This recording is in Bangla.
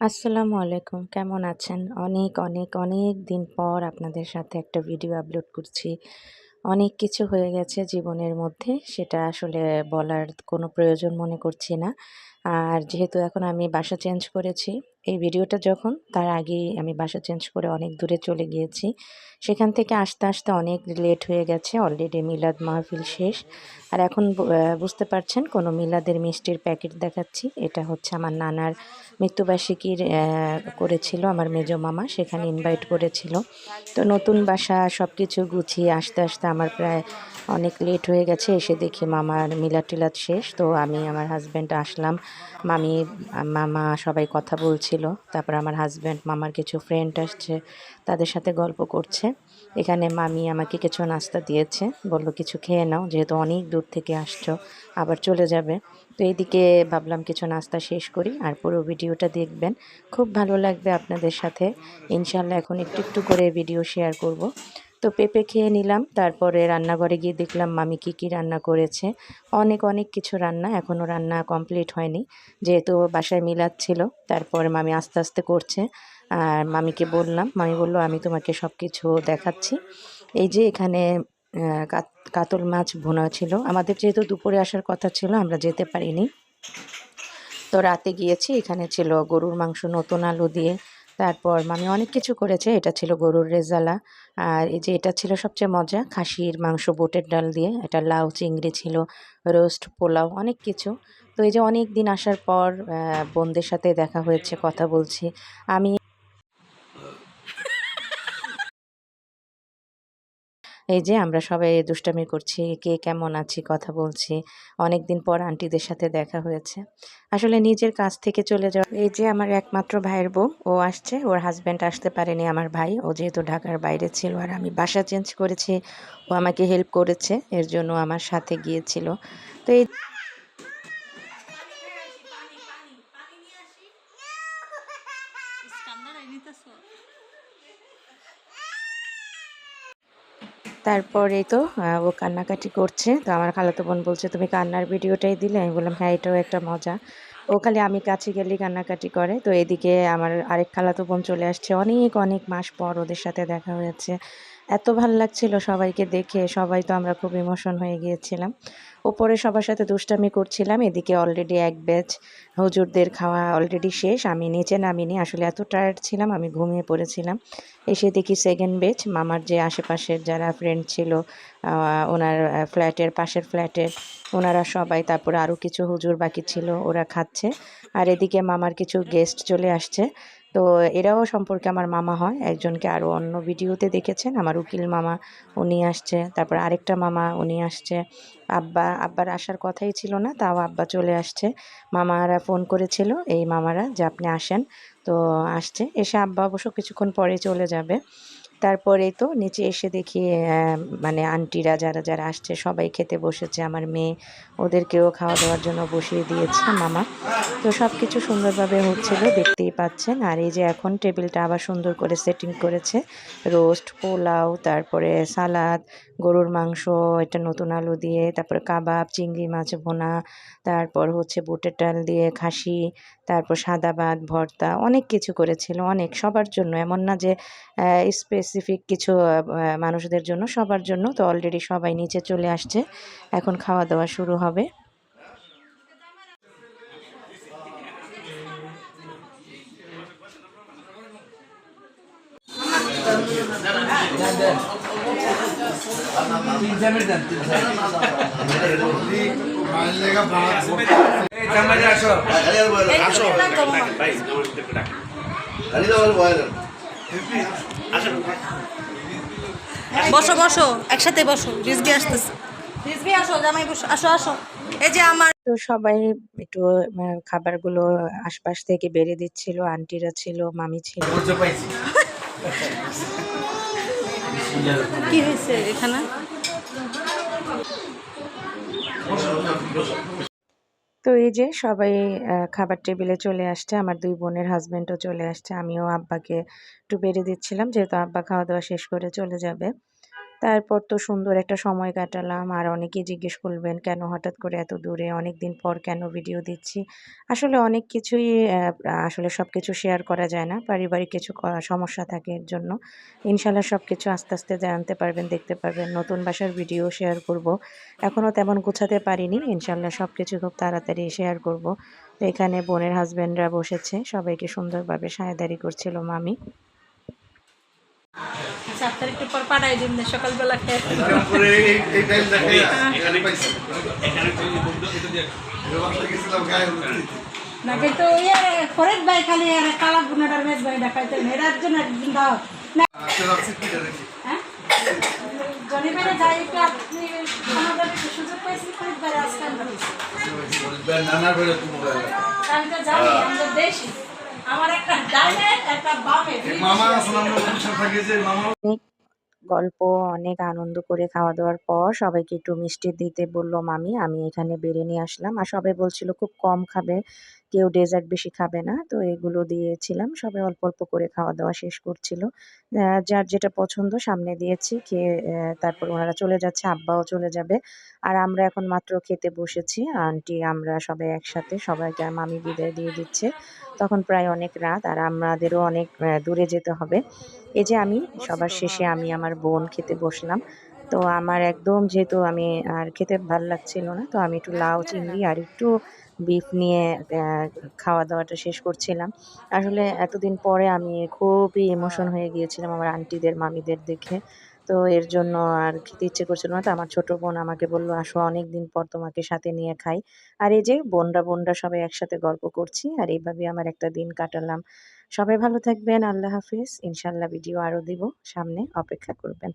আসসালামু আলাইকুম, কেমন আছেন? অনেক অনেক অনেক দিন পর আপনাদের সাথে একটা ভিডিও আপলোড করছি। অনেক কিছু হয়ে গেছে জীবনের মধ্যে, সেটা আসলে বলার কোনো প্রয়োজন মনে করছি না। আর যেহেতু এখন আমি বাসা চেঞ্জ করেছি, এই ভিডিওটা যখন, তার আগেই আমি বাসা চেঞ্জ করে অনেক দূরে চলে গিয়েছি। সেখান থেকে আসতে আসতে অনেক লেট হয়ে গেছে অলরেডি মিলাদ মাহফিল শেষ। আর এখন বুঝতে পারছেন, কোনো মিলাদের মিষ্টির প্যাকেট দেখাচ্ছি। এটা হচ্ছে আমার নানার মৃত্যুবার্ষিকীর করেছিল আমার মেজো মামা, সেখানে ইনভাইট করেছিল। তো নতুন বাসা সব কিছু গুছিয়ে আসতে আসতে আমার প্রায় অনেক লেট হয়ে গেছে, এসে দেখি মামার মিলাদ টিলাদ শেষ। তো আমি আমার হাজব্যান্ড আসলাম। মামি, মামা সবাই কথা বলছিল। তারপর আমার হাজব্যান্ড মামার কিছু ফ্রেন্ড আসছে, তাদের সাথে গল্প করছে। এখানে মামি আমাকে কিছু নাস্তা দিয়েছে। বলল, কিছু খেয়ে নাও, যেহেতু অনেক দূর থেকে আসছো, আবার চলে যাবে। তো এইদিকে ভাবলাম কিছু নাস্তা শেষ করি আর পুরো ভিডিওটা দেখবেন। খুব ভালো লাগবে আপনাদের সাথে। ইনশাল্লাহ এখন একটু একটু করে ভিডিও শেয়ার করব। তো পেঁপে খেয়ে নিলাম। তারপরে রান্নাঘরে গিয়ে দেখলাম মামি কী কী রান্না করেছে। অনেক অনেক কিছু রান্না এখনও রান্না কমপ্লিট হয়নি। যেহেতু বাসায় মিলাদ ছিল তারপরে মামি আস্তে আস্তে করছে। আর মামিকে বললাম, মামি বলল, আমি তোমাকে সব কিছু দেখাচ্ছি। এই যে এখানে কাত- কাতল মাছ ভুনা ছিল। আমাদের যেহেতু দুপুরে আসার কথা ছিল, আমরা যেতে পারিনি। তো রাতে গিয়েছি, এখানে ছিল গরুর মাংস, নতুন আলু দিয়ে তারপর মামি অনেক কিছু করেছে। এটা ছিল গরুর রেজালা। আর এই যে এটা ছিল সবচেয়ে মজা, খাসির মাংস, বুটের ডাল দিয়ে। এটা লাউ, চিংড়ি ছিল, রোস্ট, পোলাও, অনেক কিছু। তো এই যে অনেক দিন আসার পর বোনদের সাথে দেখা হয়েছে, কথা বলছি। আমি এই যে আমরা সবাই দুষ্টামি করছি, কে কেমন আছি, কথা বলছি। অনেক দিন পর আন্টিদের সাথে দেখা হয়েছে। আসলে নিজের কাছ থেকে চলে যাওয়া এই যে আমার একমাত্র ভাইয়ের বউ, ও আসছে। ওর হাজব্যান্ড আসতে পারেনি আমার ভাই। ও যেহেতু ঢাকার বাইরে ছিল আর আমি বাসা চেঞ্জ করেছি, ও আমাকে হেল্প করেছে। এর জন্য আমার সাথে গিয়েছিল। তো এই তারপরে তো ও কান্নাকাটি করছে। তো আমার খালাতো বোন বলছে, তুমি কান্নার ভিডিওটাই দিলে? আমি বললাম হ্যাঁ এটাও একটা মজা। ও খালি আমি কাছে গেলেই কান্নাকাটি করে। তো এদিকে আমার আরেক খালাতো বোন চলে আসছে। অনেক অনেক মাস পর ওদের সাথে দেখা হয়েছে। এত ভালো লাগছিল সবাইকে দেখে। সবাই তো আমরা খুব ইমোশন হয়ে গিয়েছিলাম। ওপরে সবার সাথে দুষ্টামি করছিলাম, এদিকে অলরেডি এক ব্যাচ হুজুরদের খাওয়া অলরেডি শেষ। আমি নিচে নামিনি, আসলে এত টায়ার্ড ছিলাম, আমি ঘুমিয়ে পড়েছিলাম। এসে দেখি সেকেন্ড ব্যাচ মামার যে আশেপাশের যারা ফ্রেন্ড ছিল ওনার ফ্ল্যাটের পাশের ফ্ল্যাটের ওনারা সবাই, তারপরে আরও কিছু হুজুর বাকি ছিল, ওরা খাচ্ছে। আর এদিকে মামার কিছু গেস্ট চলে আসছে। তো এরাও সম্পর্কে আমার মামা হয়। একজনকে আরও অন্য ভিডিওতে দেখেছেন। আমার উকিল মামা উনি আসছে, তারপর আরেকটা মামা উনি আসছে। আব্বা, আব্বার আসার কথাই ছিল না, তাও আব্বা চলে আসছে। মামারা ফোন করেছিল, এই মামারা যে আপনি আসেন। তো আসছে। এসে আব্বা অবশ্য কিছুক্ষণ পরে চলে যাবে। তারপরে তো নিচে এসে দেখি মানে আন্টিরা যারা যারা আসছে সবাই খেতে বসেছে। আমার মেয়ে ওদেরকেও খাওয়া দাওয়ার জন্য বসিয়ে দিয়েছে, মামা। তো সব কিছু সুন্দরভাবে হচ্ছিল, দেখতেই পাচ্ছেন। আর এই যে এখন টেবিলটা আবার সুন্দর করে সেটিং করেছে। রোস্ট, পোলাও, তারপরে সালাদ গরুর মাংস, এটা নতুন আলু দিয়ে, তারপরে কাবাব, চিংড়ি মাছ ভোনা, তারপর হচ্ছে বুটের ডাল দিয়ে খাসি, তারপর সাদা ভাত, ভর্তা, অনেক কিছু করেছিল, অনেক, সবার জন্য। এমন না যে স্পেসিফিক কিছু মানুষদের জন্য, সবার জন্য। তো অলরেডি সবাই নিচে চলে আসছে। এখন খাওয়া দাওয়া শুরু হবে। ভাত আসো বসো বসো একসাথে বসো রিজবি আসতেছে। রিজবি আসো জামাই বসো আসো আসো। এই যে আমার তো সবাই একটু খাবারগুলো আশপাশ থেকে বেড়ে দিচ্ছিল আন্টিরা ছিল মামি ছিল। কি হয়েছে এখানে? তো এই যে সবাই খাবার টেবিলে চলে আসছে, আমার দুই বোনের হাজবেন্ডও চলে আসছে, আমিও আব্বাকে একটু বেড়ে দিচ্ছিলাম, যেহেতু আব্বা খাওয়া দাওয়া শেষ করে চলে যাবে। তারপর তো সুন্দর একটা সময় কাটালাম। আর অনেকেই জিজ্ঞেস করবেন, কেন হঠাৎ করে এত দূরে? অনেক দিন পর কেন ভিডিও দিচ্ছি? আসলে অনেক কিছুই আসলে সব কিছু শেয়ার করা যায় না। পারিবারিক কিছু সমস্যা থাকে এর জন্য। ইনশাল্লাহ সব কিছু আস্তে আস্তে জানতে পারবেন, দেখতে পারবেন। নতুন বাসার ভিডিও শেয়ার করব। এখনও তেমন গুছাতে পারিনি। ইনশাল্লাহ সব কিছু খুব তাড়াতাড়ি শেয়ার করব। তো এখানে বোনের হাজব্যান্ডরা বসেছে। সবাইকে সুন্দরভাবে সায়দারি করছিল মামি। সাত তারিখের পর পাঠাই দিন না, সকালবেলা খেয়ে। না কিন্তু ইয়ে ফরিদ ভাই খালি আর কালা বুনাটার মেজ ভাই দেখাইতে এরার জন্য একদিন দাও কি জানি। হ্যাঁ ভাই যাই একটু আপনি সুযোগ পাইছি ফরিদ ভাই আজকে আমরা পেয়েছি। নানা করে তুমি বলে। আমি তো জানি আমরা দেশি আমার একটা ডাইনে একটা বামে এই মামা আসলাম না অনুষ্ঠান থাকে যে মামা। অনেক গল্প অনেক আনন্দ করে খাওয়া দাওয়ার পর সবাইকে একটু মিষ্টি দিতে বলল মামি আমি এখানে বেড়ে নিয়ে আসলাম। আর সবাই বলছিল খুব কম খাবে। কেউ ডেজার্ট বেশি খাবে না। তো এগুলো দিয়েছিলাম। সবাই অল্প অল্প করে খাওয়া দাওয়া শেষ করছিল। যার যেটা পছন্দ সামনে দিয়েছি। খেয়ে তারপর ওনারা চলে যাচ্ছে, আব্বাও চলে যাবে। আর আমরা এখন মাত্র খেতে বসেছি। আন্টি আমরা সবাই একসাথে সবাইকে মামি বিদায় দিয়ে দিচ্ছে। তখন প্রায় অনেক রাত আর আমাদেরও অনেক দূরে যেতে হবে। এই যে আমি, সবার শেষে আমি আমার বোন খেতে বসলাম। তো আমার একদম যেহেতু আমি আর খেতে ভালো লাগছিল না, তো আমি একটু লাউ, চিংড়ি আর একটু বিফ নিয়ে খাওয়া দাওয়াটা শেষ করছিলাম। আসলে এতদিন পরে আমি খুবই ইমোশন হয়ে গিয়েছিলাম আমার আন্টিদের মামিদের দেখে। তো এর জন্য আর খেতে ইচ্ছে করছিল না। তো আমার ছোট বোন আমাকে বলল, আসো অনেক দিন পর তোমাকে সাথে নিয়ে খাই। আর এই যে বোনরা বোনরা সবাই একসাথে গল্প করছি আর এইভাবে আমার একটা দিন কাটালাম। সবাই ভালো থাকবেন, আল্লাহ হাফিজ। ইনশাল্লাহ ভিডিও আরও দিব সামনে, অপেক্ষা করবেন।